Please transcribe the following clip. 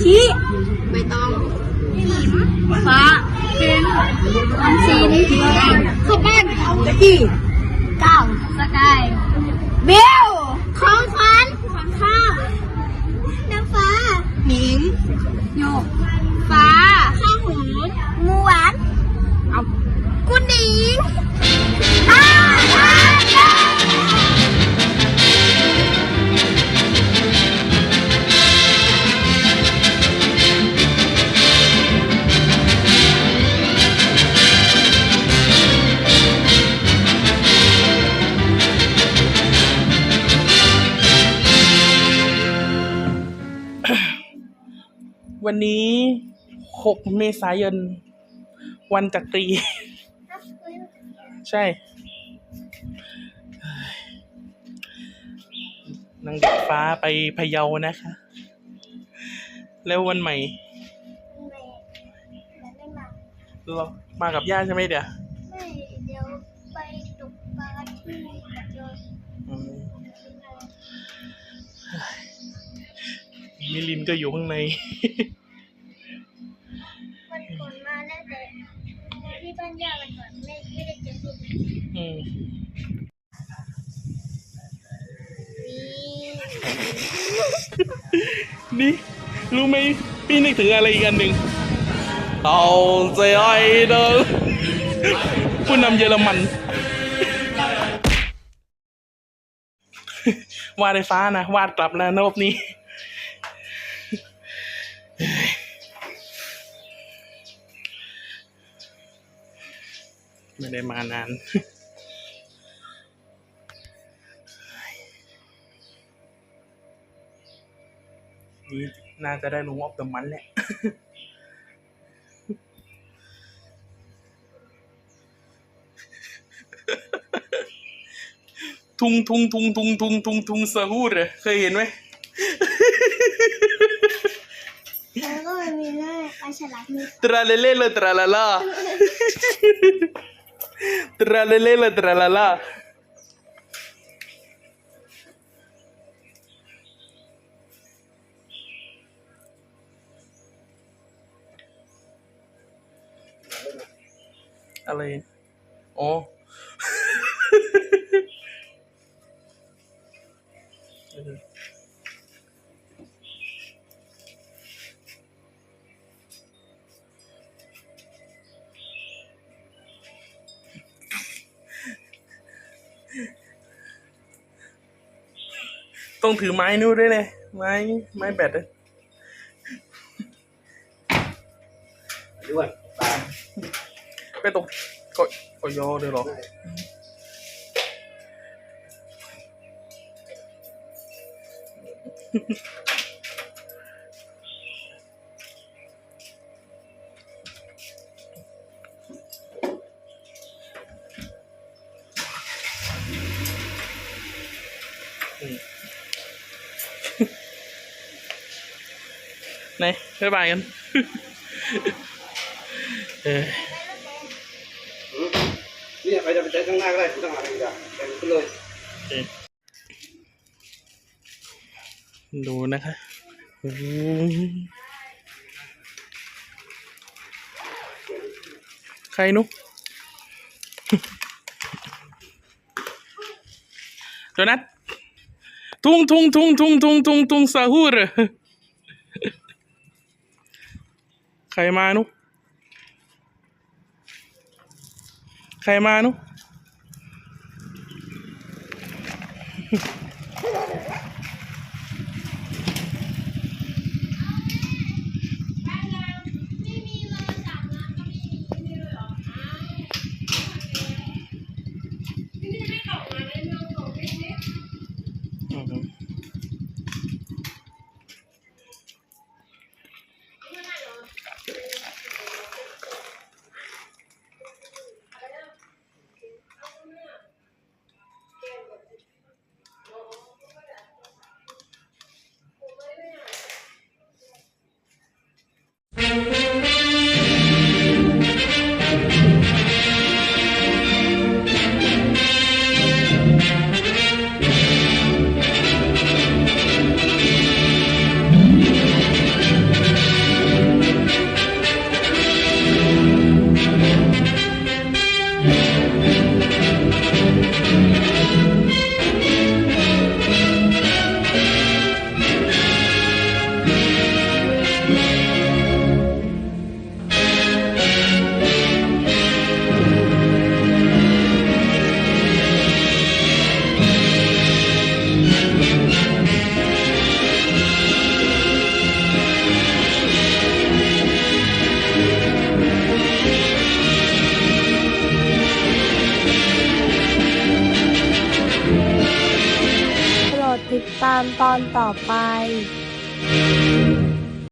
ชี้ใบตองหิมฟ้าเป็นสีนี้ข้าวปั้นจีเก้าสกายเบี้ย วันนี้ 6 เมษายน วันจักรี ใช่นางเด็กฟ้าไปพะเยานะคะ แล้ววันใหม่รามากับย่าใช่ไหมเดี๋ยวไม่เดี๋ยวไปตกปลาที่ปัจจุ มมิลินก็อยู่ข้างในวันก่อนมาแล้วแต่ที่บ้านย่าวันก่อนไม่ไม่ได้เจอคุณอืมนี่ รู้ไหมพี่นึกถึงอะไรอีกอันหนึ่งเอาใจไอ้เด้อผู้นำเยอรมันวาดไฟฟ้านะ วาดกลับนะรอบนี้ ไม่ได้มานานนี่น่าจะได้ลงออฟเดอะมันแหละทุงทุงทุงทุงทุงทุงทุงสะฮูดเหรอเคยเห็นไหม มีหน้าปลาอะไรอ๋อต้องถือไม้นู้นด้วยเลยไม้ไม้แบตเลยด้วยไปตกก็ก็ยอเลยเหรอ ไหนบ๊ายบายกันเออนี่ใครจะไปใช้ข้างหน้าก็ได้ข้างหลังดีกว่าแต่งขึ้นเลยโอเคดูนะคะโอ้โหใครนุโดนัท ทุงทุงทุงทุงทุงทุงทุงซาหูรใครมานุ ใครมานุ ตอนต่อไป